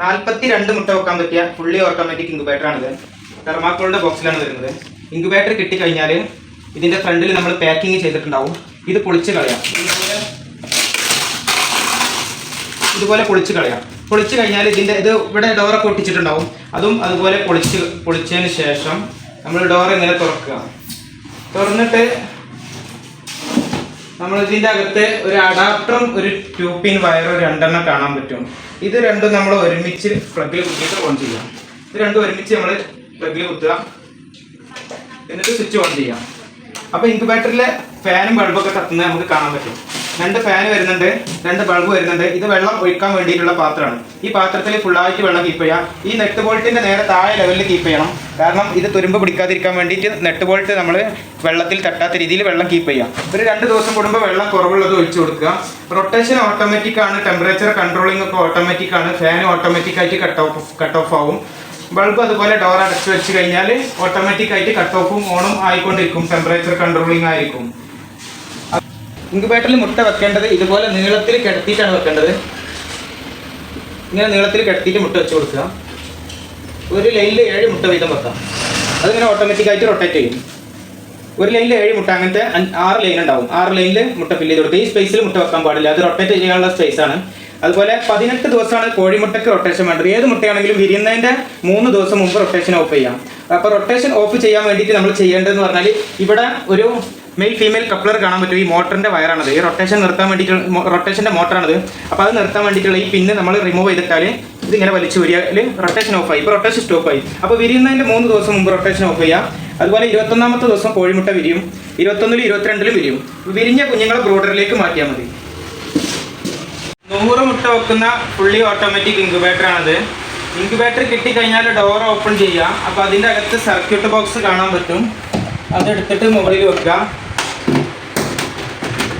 നാൽപ്പത്തി രണ്ട് മുട്ട വെക്കാൻ പറ്റിയ ഫുള്ളി ഓട്ടോമാറ്റിക് ഇൻക്യുബേറ്റർ ആണിത്. തെർമാക്കോളിന്റെ ബോക്സിലാണ് വരുന്നത്. ഇൻക്യുബേറ്റർ കിട്ടിക്കഴിഞ്ഞാൽ ഇതിന്റെ ഫ്രണ്ടിൽ നമ്മൾ പാക്കിങ് ചെയ്തിട്ടുണ്ടാവും. ഇത് പൊളിച്ച് കളയാം. ഇതുപോലെ പൊളിച്ച് കളയാം. പൊളിച്ച് കഴിഞ്ഞാൽ ഇതിന്റെ ഇത് ഇവിടെ ഡോറൊക്കെ ഒട്ടിച്ചിട്ടുണ്ടാവും. അതും അതുപോലെ പൊളിച്ച് പൊളിച്ചതിന് ശേഷം നമ്മൾ ഡോർ ഇങ്ങനെ തുറക്കുക. തുറന്നിട്ട് നമ്മൾ ഇതിന്റെ അകത്ത് ഒരു അഡാപ്റ്ററും ഒരു ട്യൂബിൻ വയറും രണ്ടെണ്ണം കാണാൻ പറ്റും. ഇത് രണ്ടും നമ്മൾ ഒരുമിച്ച് പ്ലഗിൽ കുത്തിയിട്ട് ഓൺ ചെയ്യാം. ഇത് രണ്ടും ഒരുമിച്ച് നമ്മൾ പ്ലഗിൽ കുത്തുക. എന്നിട്ട് സ്വിച്ച് ഓൺ ചെയ്യാം. അപ്പോൾ ഇൻക്യുബേറ്ററിലെ ഫാനും ബൾബൊക്കെ കത്തുന്നത് നമുക്ക് കാണാൻ പറ്റും. രണ്ട് ഫാൻ വരുന്നുണ്ട് രണ്ട് ബൾബ് വരുന്നുണ്ട്. ഇത് വെള്ളം ഒഴിക്കാൻ വേണ്ടിയിട്ടുള്ള പാത്രമാണ്. ഈ പാത്രത്തിൽ ഫുള്ളായിട്ട് വെള്ളം കീപ്പ് ചെയ്യാം. ഈ നെറ്റ് ബോൾട്ടിന്റെ നേരെ താഴെ ലെവലിൽ കീപ്പ് ചെയ്യണം. കാരണം ഇത് തുരുമ്പ് പിടിക്കാതിരിക്കാൻ വേണ്ടിയിട്ട് നെറ്റ് ബോൾട്ട് നമ്മൾ വെള്ളത്തിൽ തട്ടാത്ത രീതിയിൽ വെള്ളം കീപ്പ് ചെയ്യാം. ഒരു രണ്ട് ദിവസം കൂടുമ്പോൾ വെള്ളം കുറവുള്ളത് ഒഴിച്ചു കൊടുക്കുക. റൊട്ടേഷൻ ഓട്ടോമാറ്റിക് ആണ് ടെമ്പറേച്ചർ കൺട്രോളിംഗ് ഒക്കെ ഓട്ടോമാറ്റിക് ആണ്. ഫാൻ ഓട്ടോമാറ്റിക് ആയിട്ട് കട്ട് ഓഫ് കട്ട് ഓഫ് ആവും. ബൾബ് അതുപോലെ ഡോർ അടച്ചു വെച്ച് കഴിഞ്ഞാൽ ഓട്ടോമാറ്റിക് ആയിട്ട് കട്ട് ഓഫും ഓണും ആയിക്കൊണ്ടിരിക്കും. ടെമ്പറേച്ചർ കൺട്രോളിംഗ് ആയിരിക്കും. ഇൻക്യുബേറ്ററിൽ മുട്ട വെക്കേണ്ടത് ഇതുപോലെ നീളത്തിൽ കിടത്തിയിട്ടാണ് വെക്കേണ്ടത്. ഇങ്ങനെ നീളത്തിൽ കിടത്തിയിട്ട് മുട്ട വെച്ച് കൊടുക്കുക. ഒരു ലൈനിൽ ഏഴ് മുട്ട വീതം വെക്കാം. അതിങ്ങനെ ഓട്ടോമാറ്റിക് ആയിട്ട് റൊട്ടേറ്റ് ചെയ്യും. ഒരു ലൈനിൽ ഏഴ് മുട്ട അങ്ങനത്തെ ആറ് ലൈൻ ഉണ്ടാവും. ആറ് ലൈനിൽ മുട്ട ഫില്ല് ചെയ്ത് കൊടുക്കുക. ഈ സ്പേസിൽ മുട്ട വെക്കാൻ പാടില്ല. അത് റൊട്ടേറ്റ് ചെയ്യാനുള്ള സ്പേസ് ആണ്. അതുപോലെ പതിനെട്ട് ദിവസമാണ് കോഴിമുട്ടയ്ക്ക് റൊട്ടേഷൻ വേണ്ടത്. ഏത് മുട്ടയാണെങ്കിലും വിരിയുന്നതിന്റെ മൂന്ന് ദിവസം മുമ്പ് റൊട്ടേഷൻ ഓഫ് ചെയ്യാം. അപ്പോൾ റൊട്ടേഷൻ ഓഫ് ചെയ്യാൻ വേണ്ടിയിട്ട് നമ്മൾ ചെയ്യേണ്ടതെന്ന് പറഞ്ഞാൽ ഇവിടെ ഒരു മെയിൽ ഫീമെയിൽ കപ്ലർ കാണാൻ പറ്റും. ഈ മോട്ടറിന്റെ വയറാണത്. ഈ റൊട്ടേഷൻ നിർത്താൻ വേണ്ടിയിട്ടുള്ള റൊട്ടേഷന്റെ മോട്ടറാണത്. അപ്പോൾ അത് നിർത്താൻ വേണ്ടിയിട്ടുള്ള ഈ പിന്ന് നമ്മൾ റിമൂവ് ചെയ്തിട്ടാൽ ഇതിങ്ങനെ വലിച്ചു വരികയിൽ റൊട്ടേഷൻ ഓഫ് ആയി. ഇപ്പോൾ റൊട്ടേഷൻ സ്റ്റോപ്പ് ആയി. അപ്പോൾ വിരിയുന്നതിന്റെ മൂന്ന് ദിവസം മുമ്പ് റൊട്ടേഷൻ ഓഫ് ചെയ്യുക അതുപോലെ ഇരുപത്തൊന്നാമത്തെ ദിവസം കോഴിമുട്ട വിരിയും. ഇരുപത്തൊന്നിലും ഇരുപത്തിരണ്ടിലും വിരിയും. വിരിഞ്ഞ കുഞ്ഞുങ്ങളെ ബ്രോഡറിലേക്ക് മാറ്റിയാൽ മതി. നൂറ് മുട്ട വെക്കുന്ന ഫുള്ളി ഓട്ടോമാറ്റിക് ഇൻക്യുബേറ്റർ ആണത്. ഇൻക്യുബേറ്റർ കിട്ടിക്കഴിഞ്ഞാൽ ഡോർ ഓപ്പൺ ചെയ്യുക അപ്പോൾ അതിന്റെ അകത്ത് സർക്യൂട്ട് ബോക്സ് കാണാൻ പറ്റും. അതെടുത്തിട്ട് മുകളിൽ വെക്കുക.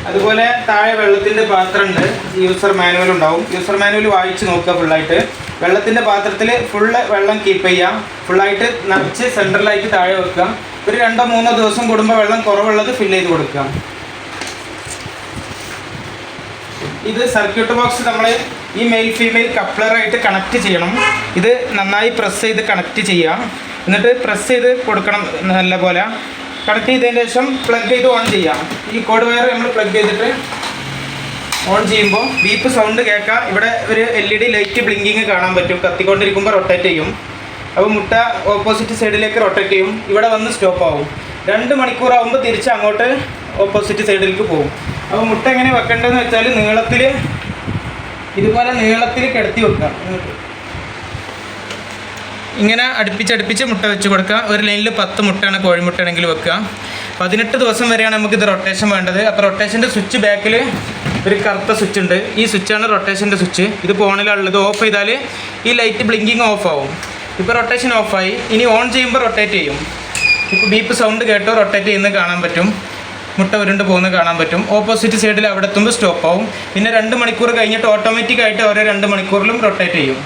അതുപോലെ താഴെ വെള്ളത്തിന്റെ പാത്രമുണ്ട് യൂസർ മാനുവൽ ഉണ്ടാവും. യൂസർ മാനുവൽ വായിച്ച് നോക്കുക ഫുള്ളായിട്ട് വെള്ളത്തിന്റെ പാത്രത്തിൽ ഫുള്ള് വെള്ളം കീപ്പ് ചെയ്യാം. ഫുള്ളായിട്ട് നിറച്ച് സെൻട്രലായിട്ട് താഴെ വെക്കുക. ഒരു രണ്ടോ മൂന്നോ ദിവസം കൂടുമ്പോൾ വെള്ളം കുറവുള്ളത് ഫില്ല് ചെയ്ത് കൊടുക്കുക. ഇത് സർക്യൂട്ട് ബോക്സ് നമ്മൾ ഈ മെയിൽ ഫീമെയിൽ കപ്ലറായിട്ട് കണക്ട് ചെയ്യണം. ഇത് നന്നായി പ്രസ് ചെയ്ത് കണക്ട് ചെയ്യുക എന്നിട്ട് പ്രസ് ചെയ്ത് കൊടുക്കണം നല്ല പോലെ കണക്ട് ചെയ്തതിന് ശേഷം പ്ലഗ് ചെയ്ത് ഓൺ ചെയ്യാം. ഈ കോഡ് വയർ നമ്മൾ പ്ലഗ് ചെയ്തിട്ട് ഓൺ ചെയ്യുമ്പോൾ ബീപ്പ് സൗണ്ട് കേൾക്കാം. ഇവിടെ ഒരു L E D light blinking കാണാൻ പറ്റും. കത്തിക്കൊണ്ടിരിക്കുമ്പോൾ റൊട്ടേറ്റ് ചെയ്യും. അപ്പോൾ മുട്ട ഓപ്പോസിറ്റ് സൈഡിലേക്ക് റൊട്ടേറ്റ് ചെയ്യും. ഇവിടെ വന്ന് സ്റ്റോപ്പ് ആവും. രണ്ട് മണിക്കൂറാവുമ്പോൾ തിരിച്ച് അങ്ങോട്ട് ഓപ്പോസിറ്റ് സൈഡിലേക്ക് പോകും. അപ്പോൾ മുട്ട എങ്ങനെ വെക്കേണ്ടതെന്ന് വെച്ചാൽ നീളത്തിൽ ഇതുപോലെ നീളത്തിൽ കിടത്തി വെക്കാം. ഇങ്ങനെ അടുപ്പിച്ചടുപ്പിച്ച് മുട്ട വെച്ച് കൊടുക്കുക. ഒരു ലൈനിൽ പത്ത് മുട്ടയാണ് കോഴിമുട്ടയാണെങ്കിൽ വെക്കുക. പതിനെട്ട് ദിവസം വരെയാണ് നമുക്കിത് റൊട്ടേഷൻ വേണ്ടത്. അപ്പോൾ റൊട്ടേഷന്റെ സ്വിച്ച് ബാക്കിൽ ഒരു കറുത്ത സ്വിച്ച് ഉണ്ട്. ഈ സ്വിച്ചാണ് റൊട്ടേഷന്റെ സ്വിച്ച് ഇത് ഫോണിലുള്ളത് ഓഫ് ചെയ്താൽ ഈ ലൈറ്റ് ബ്ലിങ്കിങ് ഓഫ് ആവും. ഇപ്പോൾ റൊട്ടേഷൻ ഓഫായി ഇനി ഓൺ ചെയ്യുമ്പോൾ റൊട്ടേറ്റ് ചെയ്യും. ഇപ്പോൾ ബീപ്പ് സൗണ്ട് കേട്ടോ റൊട്ടേറ്റ് ചെയ്യുന്നത് കാണാൻ പറ്റും. മുട്ട ഉരുണ്ട് പോകുന്നത് കാണാൻ പറ്റും. ഓപ്പോസിറ്റ് സൈഡിൽ അവിടെ എത്തുമ്പോൾ സ്റ്റോപ്പ് ആവും. പിന്നെ രണ്ട് മണിക്കൂർ കഴിഞ്ഞിട്ട് ഓട്ടോമാറ്റിക്കായിട്ട് ഓരോ രണ്ട് മണിക്കൂറിലും റൊട്ടേറ്റ് ചെയ്യും.